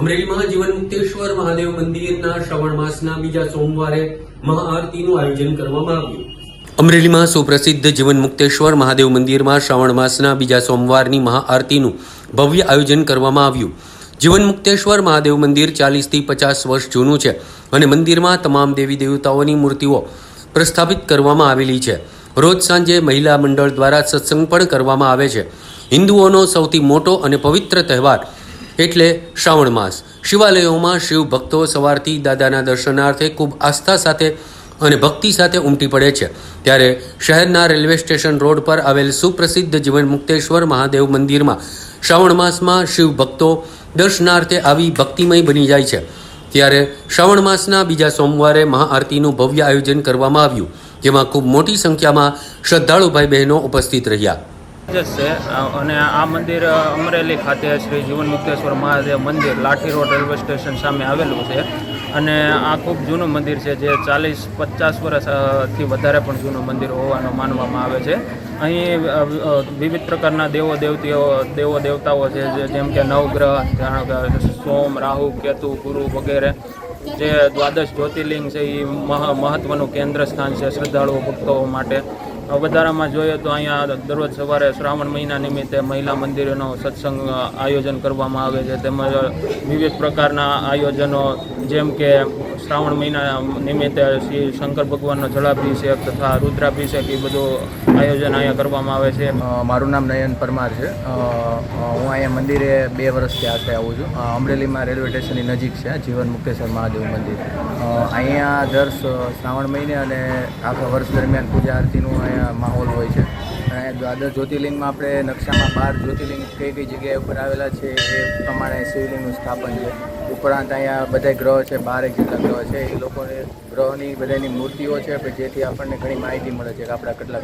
અમરેલીમાં જીવન મુક્તેશ્વર મહાદેવ મંદિરના શ્રવણ માસના બીજા સોમવારે મહાઆરતીનું આયોજન કરવામાં આવ્યું. અમરેલીમાં સુપ્રસિદ્ધ જીવન મુક્તેશ્વર મહાદેવ મંદિરમાં શ્રાવણ માસના બીજા સોમવારની મહાઆરતીનું ભવ્ય આયોજન કરવામાં આવ્યું. જીવન મુક્તેશ્વર મહાદેવ મંદિર ચાલીસથી પચાસ વર્ષ જૂનું છે અને મંદિરમાં તમામ દેવી દેવતાઓની મૂર્તિઓ પ્રસ્થાપિત કરવામાં આવેલી છે. રોજ સાંજે મહિલા મંડળ દ્વારા સત્સંગ પણ કરવામાં આવે છે. હિન્દુઓનો સૌથી મોટો અને પવિત્ર તહેવાર એટલે શ્રાવણ માસ. શિવાલયોમાં શિવ ભક્તો સવારથી દાદાના દર્શનાર્થે ખૂબ આસ્થા સાથે અને ભક્તિ સાથે ઉમટી પડે છે. ત્યારે શહેરના રેલવે સ્ટેશન રોડ પર આવેલ સુપ્રસિદ્ધ જીવન મુક્તેશ્વર મહાદેવ મંદિરમાં શ્રાવણ માસમાં શિવ ભક્તો દર્શનાર્થે આવી ભક્તિમય બની જાય છે. ત્યારે શ્રાવણ માસના બીજા સોમવારે મહાઆરતીનું ભવ્ય આયોજન કરવામાં આવ્યું, જેમાં ખૂબ મોટી સંખ્યામાં શ્રદ્ધાળુ ભાઈ બહેનો ઉપસ્થિત રહ્યા. જ છે. અને આ મંદિર અમરેલી ખાતે શ્રી જીવન મુક્તેશ્વર મહાદેવ મંદિર, લાઠી રોડ રેલવે સ્ટેશન સામે આવેલું છે. અને આ ખૂબ જૂનું મંદિર છે, જે ચાલીસ, પચાસ વર્ષથી વધારે પણ જૂનું મંદિર હોવાનું માનવામાં આવે છે. અહીં વિવિધ પ્રકારના દેવો દેવતીઓ, દેવો દેવતાઓ છે જેમ કે નવગ્રહ સોમ, રાહુ, કેતુ, ગુરુ વગેરે. જે દ્વાદશ જ્યોતિર્લિંગ છે, એ મહત્વનું કેન્દ્ર સ્થાન છે, શ્રદ્ધાળુઓ, ભક્તો માટે. વધારામાં જોઈએ તો અહીંયા દરરોજ સવારે શ્રાવણ મહિના નિમિત્તે મહિલા મંદિરનો સત્સંગ આયોજન કરવામાં આવે છે. તેમજ વિવિધ પ્રકારના આયોજનો, જેમ કે શ્રાવણ મહિના નિમિત્તે શ્રી શંકર ભગવાનનો જળાભિષેક તથા રુદ્રાભિષેક એ બધું આયોજન અહીંયા કરવામાં આવે છે. મારું નામ નયન પરમાર છે. હું અહીંયા મંદિરે બે વર્ષથી આશરે આવું છું. અમરેલીમાં રેલવે સ્ટેશનની નજીક છે, જીવન મુક્તેશ્વર મહાદેવ મંદિર. અહીંયા દર શ્રાવણ મહિને અને આખા વર્ષ દરમિયાન પૂજા આરતીનું અહીંયા માહોલ હોય છે. અને દ્વાદશ જ્યોતિર્લિંગમાં આપણે નકશામાં બાર જ્યોતિર્લિંગ કઈ કઈ જગ્યાએ ઉપર આવેલા છે એ પ્રમાણે શિવલિંગનું સ્થાપન છે. ઉપરાંત અહીંયા બધા ગ્રહ છે બારેક જેટલા ગ્રહ છે. એ લોકોને ગ્રહની બધાની મૂર્તિઓ છે જેથી આપણને ઘણી માહિતી મળે છે કે આપણા કેટલા